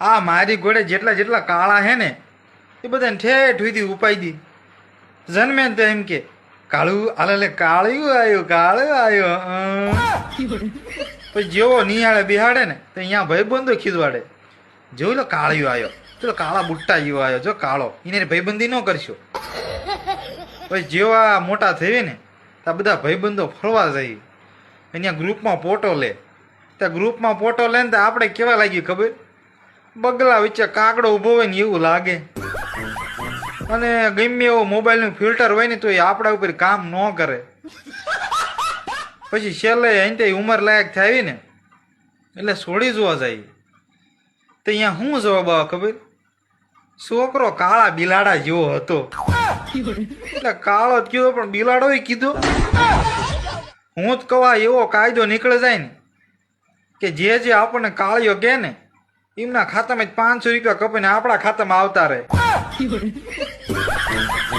આ મારી ઘોડે જેટલા જેટલા કાળા હે ને, એ બધાને ઠેઠ સુધી ઉપાઈ દી. જન્મે તો એમ કે, કાળું આલે લે કાળું આવ્યું કાળું આવ્યું પછી જેવો નિહાળે બિહાડે ને, તો અહીંયા ભાઈબંધો ખીજવાડે. જોઈ લો કાળિયો આવ્યો ચલો કાળા બુટ્ટા જેવો આવ્યો જો કાળો. એને ભાઈબંધી ન કરશો. પછી જેવા મોટા થઈ ને ત્યાં બધા ભાઈબંધો ફરવા જઈએ અહીંયા ગ્રુપમાં ફોટો લે. ત્યાં ગ્રુપમાં ફોટો લે ને તો આપણે કેવા લાગ્યું ખબર? બગલા વચ્ચે કાગડો ઊભો હોય ને એવું લાગે. અને ગમે એવો મોબાઈલનું ફિલ્ટર હોય ને તો એ આપણા ઉપર કામ ન કરે. પછી છેલ્લે અહીં ઉંમર લાયક થાય ને. એટલે છોડી જોવા જાય. તો અહીંયા શું જવાબ આવે ખબર? છોકરો કાળા બિલાડા જેવો હતો. એટલે કાળો કીધો, પણ બિલાડો કીધો. હું જ કવા એવો કાયદો નીકળે જાય ને, કે જે જે આપણને કાળિયો કે ને એમના ખાતામાં પાંચસો રૂપિયા કપાઈને આપણા ખાતામાં આવતા રહે.